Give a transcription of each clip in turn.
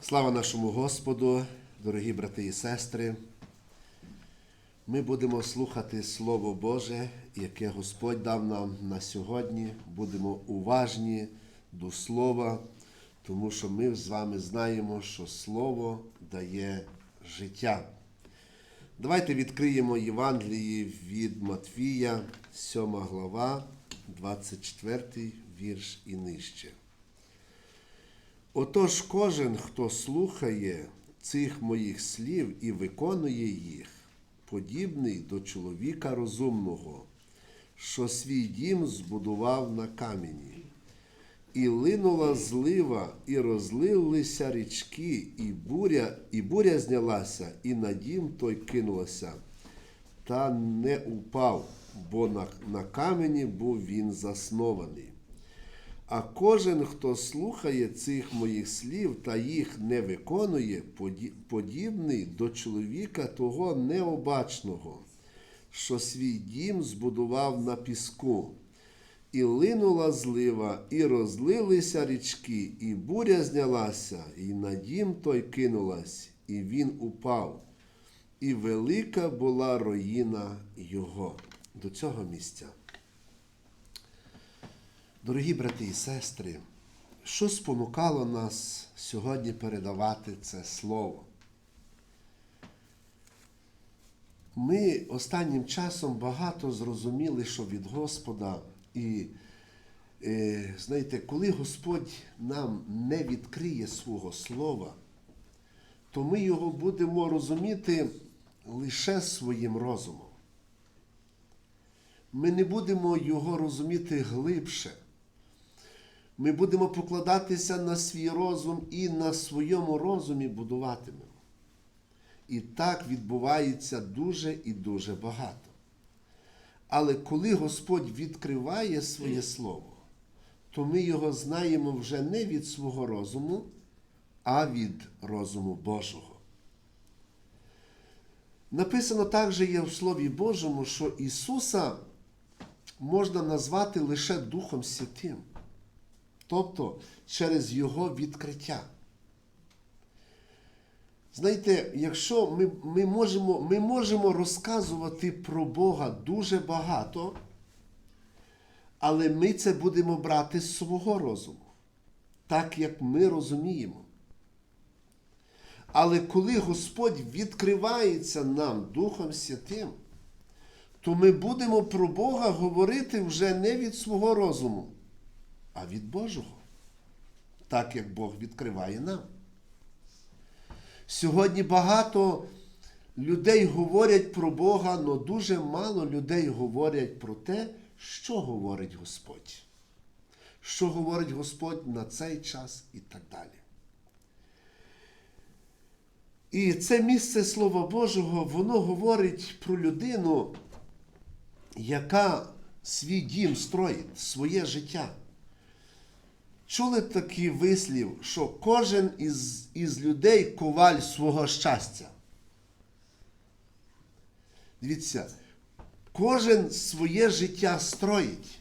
Слава нашому Господу, дорогі брати і сестри. Ми будемо слухати Слово Боже, яке Господь дав нам на сьогодні. Будемо уважні до Слова, тому що ми з вами знаємо, що Слово дає життя. Давайте відкриємо Євангелії від Матвія, 7 глава, 24 вірш і нижче. Отож кожен, хто слухає цих моїх слів і виконує їх, подібний до чоловіка розумного, що свій дім збудував на камені. І линула злива, і розлилися річки, і буря, і буря знялася, і на дім той кинулася, та не упав, бо на, на камені був він заснований. А кожен, хто слухає цих моїх слів та їх не виконує, подібний до чоловіка того необачного, що свій дім збудував на піску. І линула злива, і розлилися річки, і буря знялася, і на дім той кинулась, і він упав. І велика була руїна його. До цього місця. Дорогі брати і сестри, що спонукало нас сьогодні передавати це слово? Ми останнім часом багато зрозуміли, що від Господа, і е, знаєте, коли Господь нам не відкриє свого слова, то ми його будемо розуміти лише своїм розумом. Ми не будемо його розуміти глибше. Ми будемо покладатися на свій розум і на своєму розумі будуватимемо. І так відбувається дуже і дуже багато. Але коли Господь відкриває своє Слово, то ми його знаємо вже не від свого розуму, а від розуму Божого. Написано також є в Слові Божому, що Ісуса можна назвати лише Духом Святим, тобто через Його відкриття. Знаєте, якщо ми, ми, можемо, ми можемо розказувати про Бога дуже багато, але ми це будемо брати з свого розуму, так як ми розуміємо. Але коли Господь відкривається нам Духом Святим, то ми будемо про Бога говорити вже не від свого розуму, а від Божого, так як Бог відкриває нам. Сьогодні багато людей говорять про Бога, але дуже мало людей говорять про те, що говорить Господь. Що говорить Господь на цей час і так далі. І це місце Слова Божого, воно говорить про людину, яка свій дім строїть, своє життя. Чули такий вислів, що кожен із, із людей коваль свого щастя. Дивіться, кожен своє життя строїть.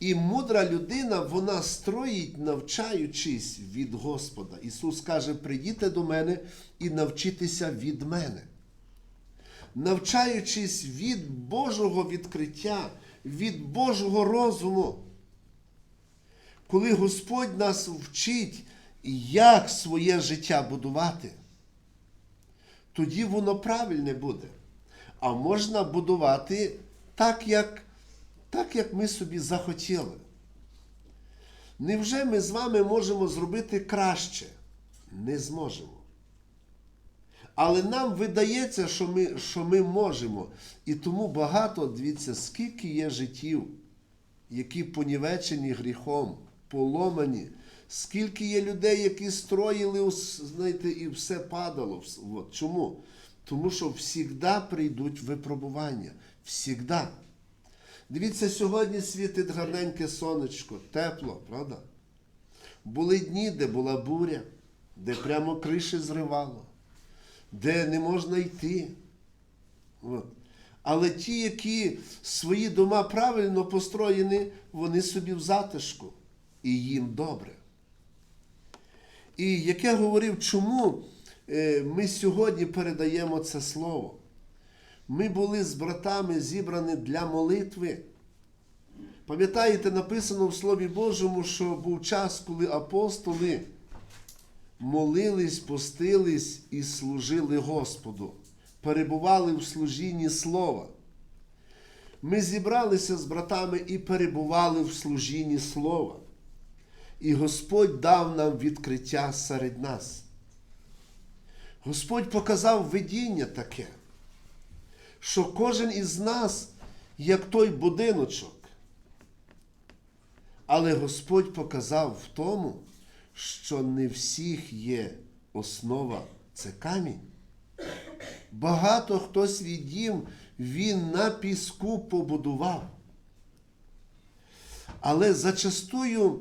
І мудра людина, вона строїть, навчаючись від Господа. Ісус каже: прийдіте до мене і навчитися від мене. Навчаючись від Божого відкриття, від Божого розуму. Коли Господь нас вчить, як своє життя будувати, тоді воно правильне буде. А можна будувати так, як так, як ми собі захотіли. Невже ми з вами можемо зробити краще? Не зможемо. Але нам видається, що ми, що ми можемо. І тому багато, дивіться, скільки є життів, які понівечені гріхом, поломані, скільки є людей, які строїли, знаєте, і все падало. От. Чому? Тому що завжди прийдуть випробування. Всігда. Дивіться, сьогодні світить гарненьке сонечко, тепло, правда? Були дні, де була буря, де прямо криші зривало, де не можна йти. От. Але ті, які свої дома правильно построєні, вони собі в затишку і їм добре. І як я говорив, чому е, ми сьогодні передаємо це слово? Ми були з братами зібрані для молитви. Пам'ятаєте, написано в Слові Божому, що був час, коли апостоли молились, постились і служили Господу, перебували в служінні Слова. Ми зібралися з братами і перебували в служінні Слова. І Господь дав нам відкриття серед нас. Господь показав видіння таке, що кожен із нас, як той будиночок. Але Господь показав в тому, що не всіх є основа це камінь. Багато хто свій дім він на піску побудував. Але зачастую,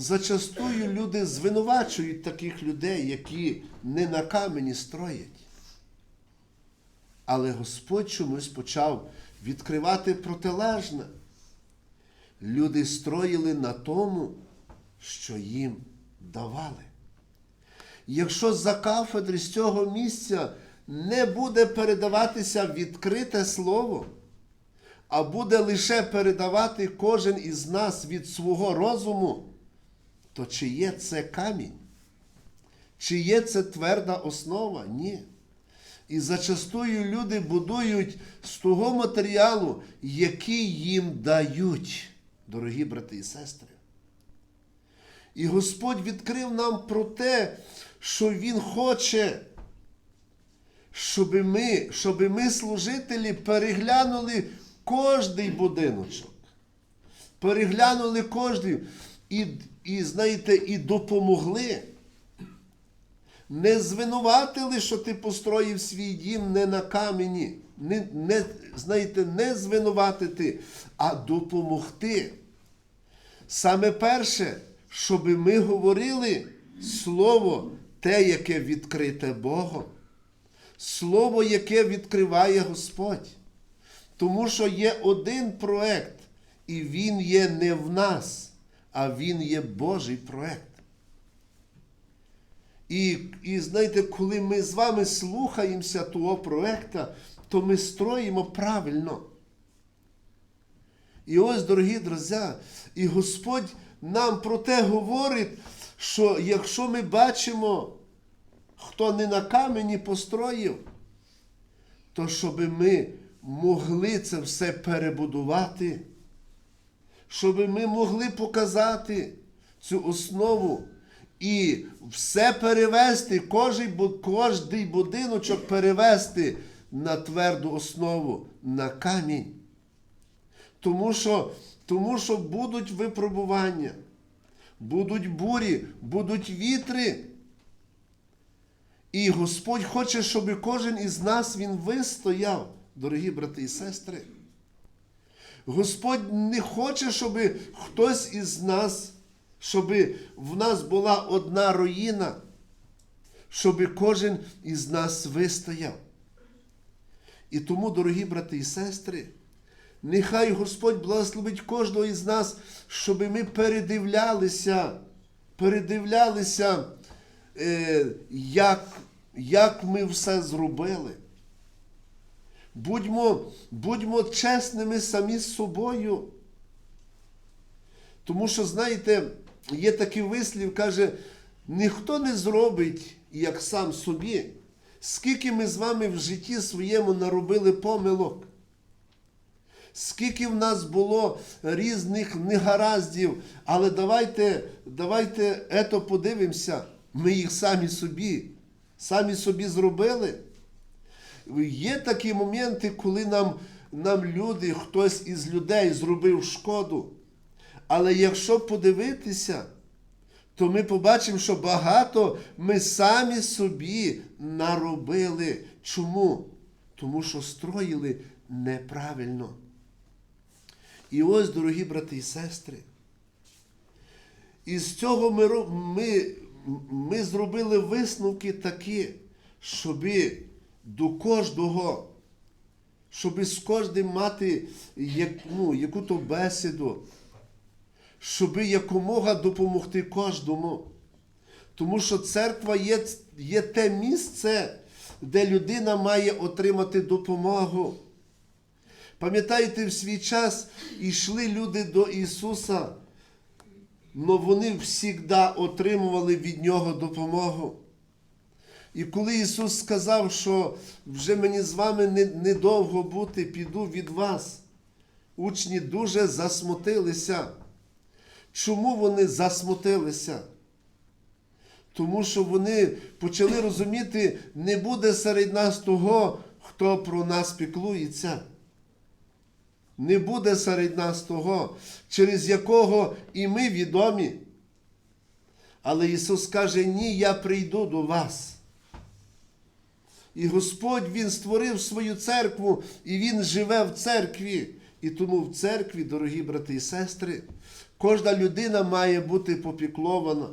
зачастую люди звинувачують таких людей, які не на камені строять. Але Господь чомусь почав відкривати протилежне. Люди строїли на тому, що їм давали. Якщо за кафедри з цього місця не буде передаватися відкрите слово, а буде лише передавати кожен із нас від свого розуму, то чи є це камінь? Чи є це тверда основа? Ні. І зачастую люди будують з того матеріалу, який їм дають, дорогі брати і сестри. І Господь відкрив нам про те, що Він хоче, щоб ми, щоб ми, служителі, переглянули кожний будиночок. Переглянули кожний і, і, знаєте, і допомогли. Не звинуватили, що ти построїв свій дім не на камені. Не, не, знаєте, не звинуватити, а допомогти. Саме перше, щоб ми говорили слово те, яке відкрите Богом. Слово, яке відкриває Господь. Тому що є один проект, і він є не в нас, а він є Божий проект. І, і знаєте, коли ми з вами слухаємося того проекта, то ми строїмо правильно. І ось, дорогі друзі, і Господь нам про те говорить, що якщо ми бачимо, хто не на камені построїв, то щоб ми могли це все перебудувати, щоб ми могли показати цю основу і все перевести, кожний, бу- кожний будиночок перевести на тверду основу, на камінь. Тому що, тому що будуть випробування, будуть бурі, будуть вітри. І Господь хоче, щоб кожен із нас він вистояв, дорогі брати і сестри. Господь не хоче, щоб хтось із нас, щоб в нас була одна руїна, щоб кожен із нас вистояв. І тому, дорогі брати і сестри, нехай Господь благословить кожного із нас, щоб ми передивлялися, передивлялися, е, як, як ми все зробили. Будьмо, будьмо чесними самі з собою. Тому що, знаєте, є такий вислів, каже, ніхто не зробить, як сам собі, скільки ми з вами в житті своєму наробили помилок. Скільки в нас було різних негараздів, але давайте, давайте ето подивимося, ми їх самі собі, самі собі зробили. Є такі моменти, коли нам, нам люди, хтось із людей зробив шкоду. Але якщо подивитися, то ми побачимо, що багато ми самі собі наробили. Чому? Тому що строїли неправильно. І ось, дорогі брати і сестри, із цього ми, ми, ми зробили висновки такі, щоби до кожного, щоби з кожним мати як, ну, яку-то бесіду, щоби якомога допомогти кожному. Тому що церква є, є те місце, де людина має отримати допомогу. Пам'ятаєте, в свій час йшли люди до Ісуса, але вони завжди отримували від Нього допомогу. І коли Ісус сказав, що вже мені з вами не- недовго бути, піду від вас, учні дуже засмутилися. Чому вони засмутилися? Тому що вони почали розуміти, не буде серед нас того, хто про нас піклується. Не буде серед нас того, через якого і ми відомі. Але Ісус каже, ні, я прийду до вас. І Господь Він створив свою церкву, і Він живе в церкві. І тому в церкві, дорогі брати і сестри, кожна людина має бути попіклована.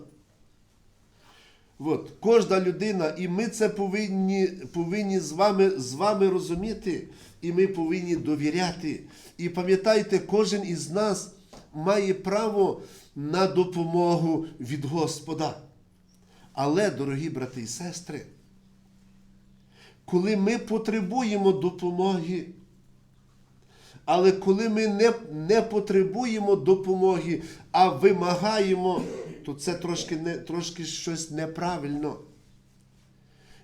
От, кожна людина, і ми це повинні, повинні з, вами, з вами розуміти, і ми повинні довіряти. І пам'ятайте, кожен із нас має право на допомогу від Господа. Але, дорогі брати і сестри, коли ми потребуємо допомоги, але коли ми не, не потребуємо допомоги, а вимагаємо, то це трошки, не, трошки щось неправильно.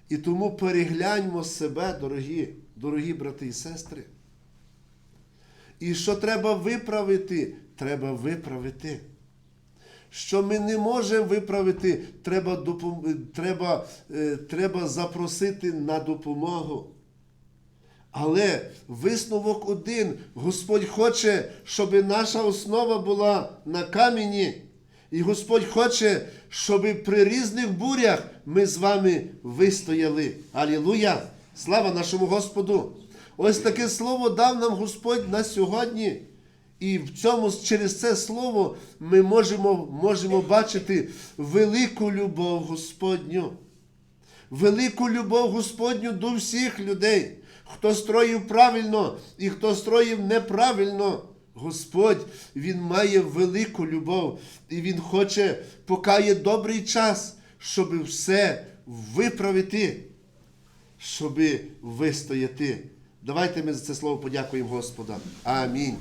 І тому перегляньмо себе, дорогі, дорогі брати і сестри. І що треба виправити, треба виправити. Що ми не можемо виправити, треба, допом... треба, е, треба запросити на допомогу. Але висновок один. Господь хоче, щоб наша основа була на камені. І Господь хоче, щоб при різних бурях ми з вами вистояли. Алілуя! Слава нашому Господу! Ось таке слово дав нам Господь на сьогодні. І в цьому через це слово ми можемо, можемо бачити велику любов Господню велику любов Господню до всіх людей, хто строїв правильно і хто строїв неправильно. Господь, Він має велику любов, і Він хоче, поки є добрий час, щоб все виправити, щоб вистояти. Давайте ми за це слово подякуємо Господа. Амінь.